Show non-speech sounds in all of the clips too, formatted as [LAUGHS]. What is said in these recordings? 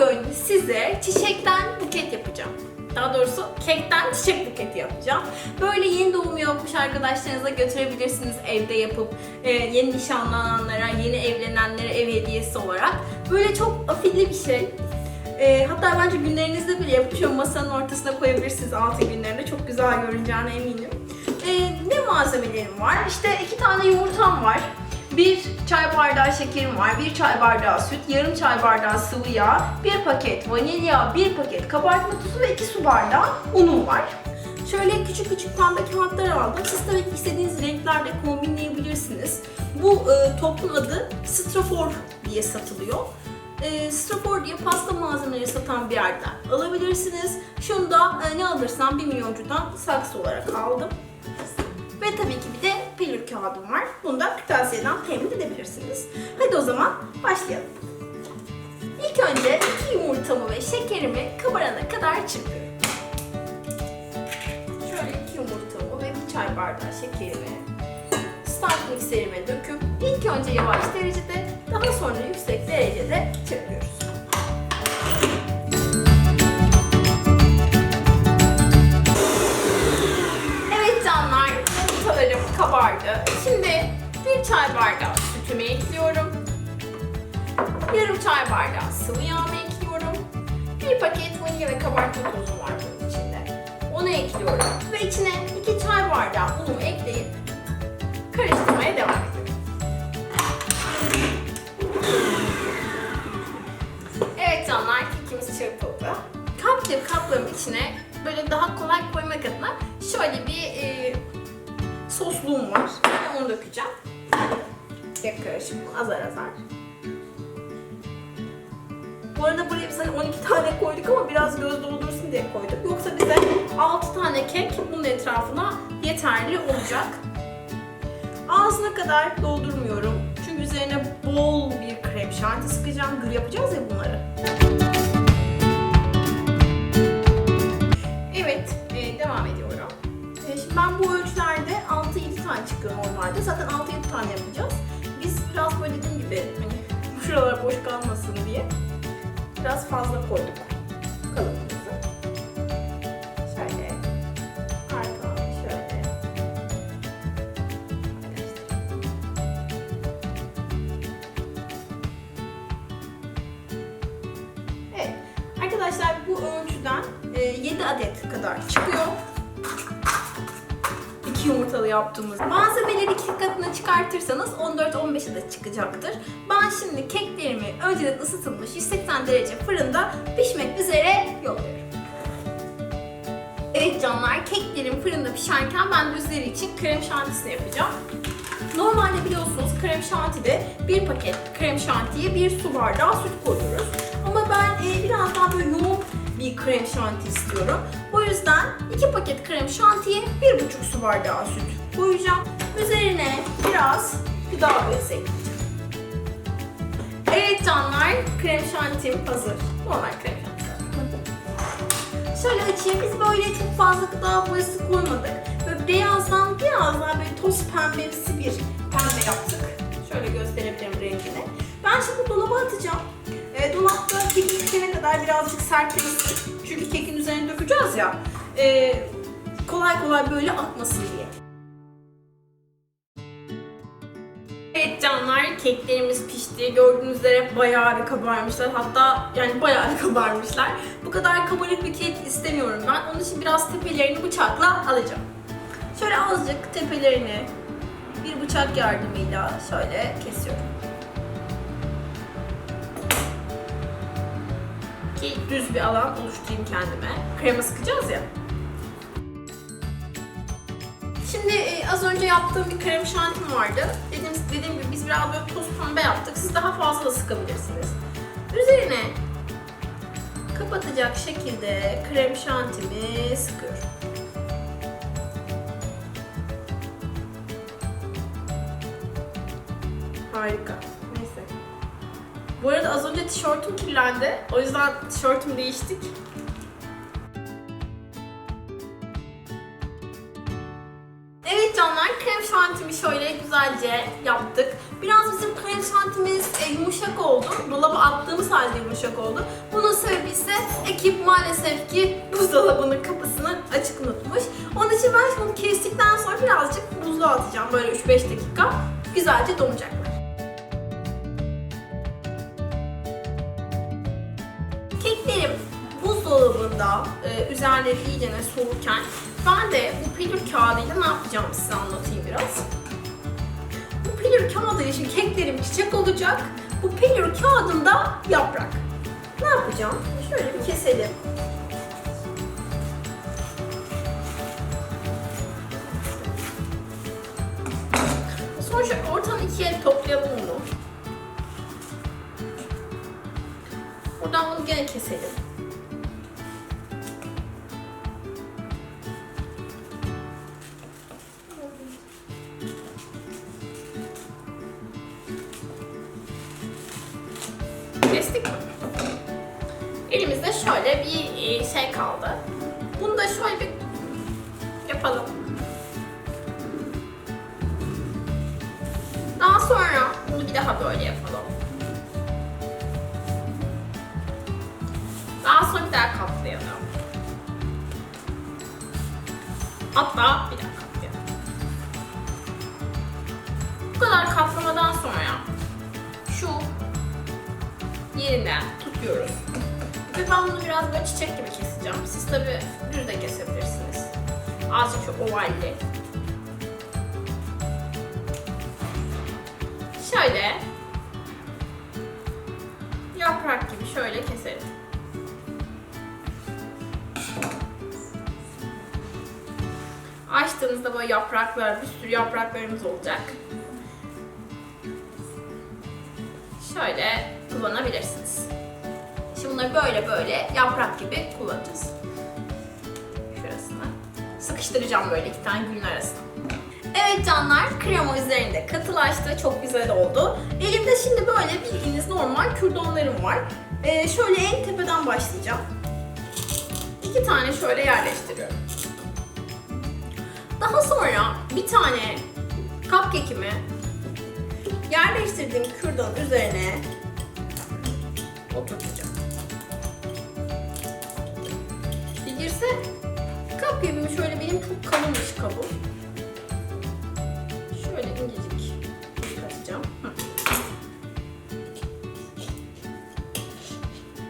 Bugün size çiçekten buket yapacağım. Daha doğrusu kekten çiçek buketi yapacağım. Böyle yeni doğum yapmış arkadaşlarınıza götürebilirsiniz evde yapıp e, yeni nişanlananlara, yeni evlenenlere ev hediyesi olarak. Böyle çok afilli bir şey. E, hatta bence günlerinizde bile yapıp masanın ortasına koyabilirsiniz altı günlerinde. Çok güzel görüneceğine eminim. E, ne malzemelerim var? İşte iki tane yumurtam var. Bir çay bardağı şekerim var, bir çay bardağı süt, yarım çay bardağı sıvı yağ, bir paket vanilya, bir paket kabartma tozu ve iki su bardağı unum var. Şöyle küçük küçük pembe kağıtlar aldım. Siz tabii ki istediğiniz renklerde kombinleyebilirsiniz. Bu e, topun adı Strafor diye satılıyor. E, Strafor diye pasta malzemeleri satan bir yerden alabilirsiniz. Şunu da e, ne alırsam bir milyoncudan saksı olarak aldım. Ve tabii ki bir de kağıdım var. Bunu da kırtasiyeden temin edebilirsiniz. Hadi o zaman başlayalım. İlk önce iki yumurtamı ve şekerimi kabarana kadar çırpıyorum. Şöyle iki yumurtamı ve bir çay bardağı şekerimi stand mikserime döküp ilk önce yavaş derecede daha sonra yüksek derecede çırpıyoruz. Çay bardağı sütümü ekliyorum. Yarım çay bardağı sıvı yağımı ekliyorum. Bir paket vanilya ve kabartma tozu var bunun içinde. Onu ekliyorum ve içine iki çay bardağı unumu ekleyip karıştırmaya devam ediyorum. Evet canlar, kekimiz çırpıldı. Kaplayıp kaplarımın içine böyle daha kolay koymak adına şöyle bir e, sosluğum var. Ben onu dökeceğim. Bir karışık azar azar. Bu arada buraya biz hani 12 tane koyduk ama biraz göz doldursun diye koyduk. Yoksa bize 6 tane kek bunun etrafına yeterli olacak. Ağzına kadar doldurmuyorum. Çünkü üzerine bol bir krem şanti sıkacağım. Gül yapacağız ya bunları. Evet, e, devam ediyorum. E, şimdi ben bu ölçülerde 6-7 tane çıkıyor normalde. Zaten 6-7 tane yapacağız. Biz biraz böyle dediğim gibi hani şuralar boş kalmasın diye biraz fazla koyduk kalıbımızı. Şöyle arkadan şöyle. Evet. Arkadaşlar bu ölçüden e, 7 adet kadar çıkıyor. Yumurtalı yaptığımız malzemeleri iki katına çıkartırsanız 14-15'e de çıkacaktır. Ben şimdi keklerimi önceden ısıtılmış 180 derece fırında pişmek üzere yolluyorum. Evet canlar keklerim fırında pişerken ben de üzeri için krem şantisini yapacağım. Normalde biliyorsunuz krem şantide bir paket krem şantiye bir su bardağı süt koyuyoruz. Ama ben e, biraz daha böyle yoğun bir krem şanti istiyorum. Yüzden iki paket krem şantiye bir buçuk su bardağı süt koyacağım. Üzerine biraz gıda boyası. Evet canlar krem şantim hazır. Normal krem şanti. Şöyle açayım. Biz böyle çok fazla gıda boyası koymadık. Böyle beyazdan biraz daha böyle toz pembemsi bir pembe yaptık. Şöyle gösterebilirim rengini. Ben şimdi dolaba atacağım. E, dolapta bitene kadar birazcık sertleşsin. Dökeceğiz ya. E, kolay kolay böyle akmasın diye. Evet canlar keklerimiz pişti. Gördüğünüz üzere bayağı bir kabarmışlar. Hatta yani bayağı bir [LAUGHS] kabarmışlar. Bu kadar kabarık bir kek istemiyorum ben. Onun için biraz tepelerini bıçakla alacağım. Şöyle azıcık tepelerini bir bıçak yardımıyla şöyle kesiyorum. Ki düz bir alan oluşturayım kendime. Krema sıkacağız ya. Şimdi e, az önce yaptığım bir krem şantim vardı. Dediğim, dediğim gibi biz biraz böyle toz pembe yaptık. Siz daha fazla da sıkabilirsiniz. Üzerine kapatacak şekilde krem şantimi sıkıyorum. Harika. Bu arada az önce tişörtüm kirlendi. O yüzden tişörtümü değiştik. Evet canlar krem şantimi şöyle güzelce yaptık. Biraz bizim krem şantimiz e, yumuşak oldu. Dolaba attığımız halde yumuşak oldu. Bunun sebebi ise ekip maalesef ki buzdolabının kapısını açık unutmuş. Onun için ben bunu kestikten sonra birazcık buzluğa atacağım. Böyle 3-5 dakika. Güzelce donacaklar. Buzdolabında e, üzerleri iyice soğurken ben de bu pelür kağıdıyla ne yapacağım size anlatayım biraz. Bu pelür kağıdı için keklerim çiçek olacak. Bu pelür kağıdında yaprak. Ne yapacağım? Şöyle bir keselim. Sonra şöyle ortadan ikiye toplayalım bunu. Buradan bunu gene keselim. Kestik mi? Elimizde şöyle bir e, şey kaldı. Bunu da şöyle bir yapalım. Daha sonra bunu bir daha böyle yapalım. Daha sonra bir daha katlayalım. Hatta yerinden tutuyoruz. Ve ben bunu biraz böyle çiçek gibi keseceğim. Siz tabi düz de kesebilirsiniz. Azıcık ovalli. Şöyle yaprak gibi şöyle keselim. Açtığınızda böyle yapraklar, bir sürü yapraklarımız olacak. Şöyle kullanabilirsiniz. Şimdi bunları böyle böyle yaprak gibi kullanacağız. Şurasına. Sıkıştıracağım böyle iki tane gülün arasına. Evet canlar, krema üzerinde katılaştı. Çok güzel oldu. Elimde şimdi böyle bildiğiniz normal kürdanlarım var. Ee, şöyle en tepeden başlayacağım. İki tane şöyle yerleştiriyorum. Daha sonra bir tane cupcake'imi yerleştirdiğim kürdanın üzerine oturtacağım. Bir girse cupcake'imi şöyle benim çok kalınmış kabuğum. Şöyle incecik katacağım.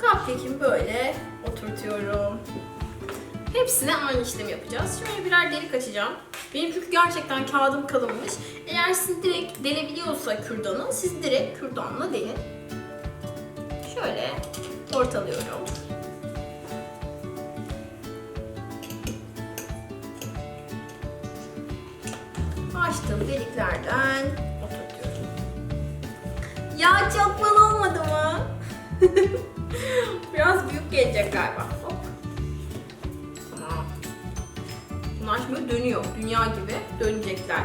Cupcake'imi böyle oturtuyorum. Hepsine aynı işlemi yapacağız. Şöyle birer delik açacağım. Benim çünkü gerçekten kağıdım kalınmış. Eğer siz direkt delebiliyorsa kürdanı, siz direkt kürdanla delin. Şöyle ortalıyorum. Açtığım deliklerden oturtuyorum. Ya çok bal olmadı mı? [LAUGHS] Biraz büyük gelecek galiba. Hop. Tamam. Bunlar şimdi dönüyor. Dünya gibi dönecekler.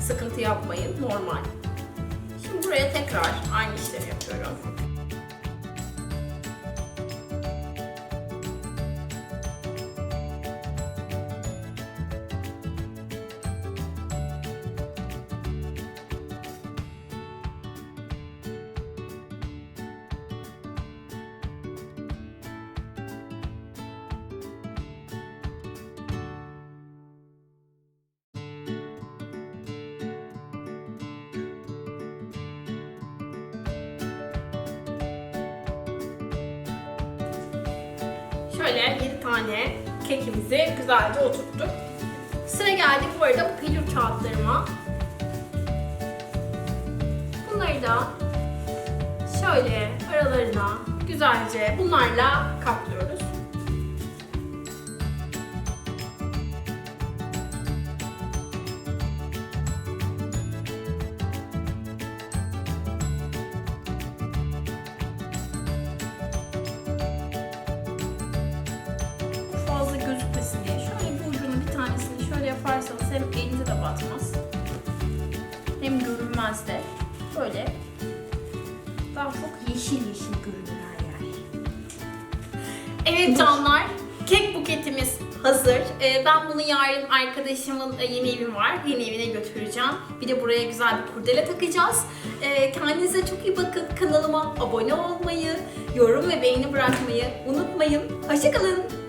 Sıkıntı yapmayın. Normal. Şimdi buraya tekrar aynı Şöyle 7 tane kekimizi güzelce oturttuk. Sıra geldik bu arada bu pelür kağıtlarıma. Bunları da şöyle aralarına güzelce bunlarla kaplıyoruz. Hem görünmez de böyle daha çok yeşil yeşil görünür her yer. Evet canlar kek buketimiz hazır. Ee, ben bunu yarın arkadaşımın e, yeni evi var. Yeni evine götüreceğim. Bir de buraya güzel bir kurdele takacağız. Ee, kendinize çok iyi bakın. Kanalıma abone olmayı, yorum ve beğeni bırakmayı unutmayın. Hoşçakalın.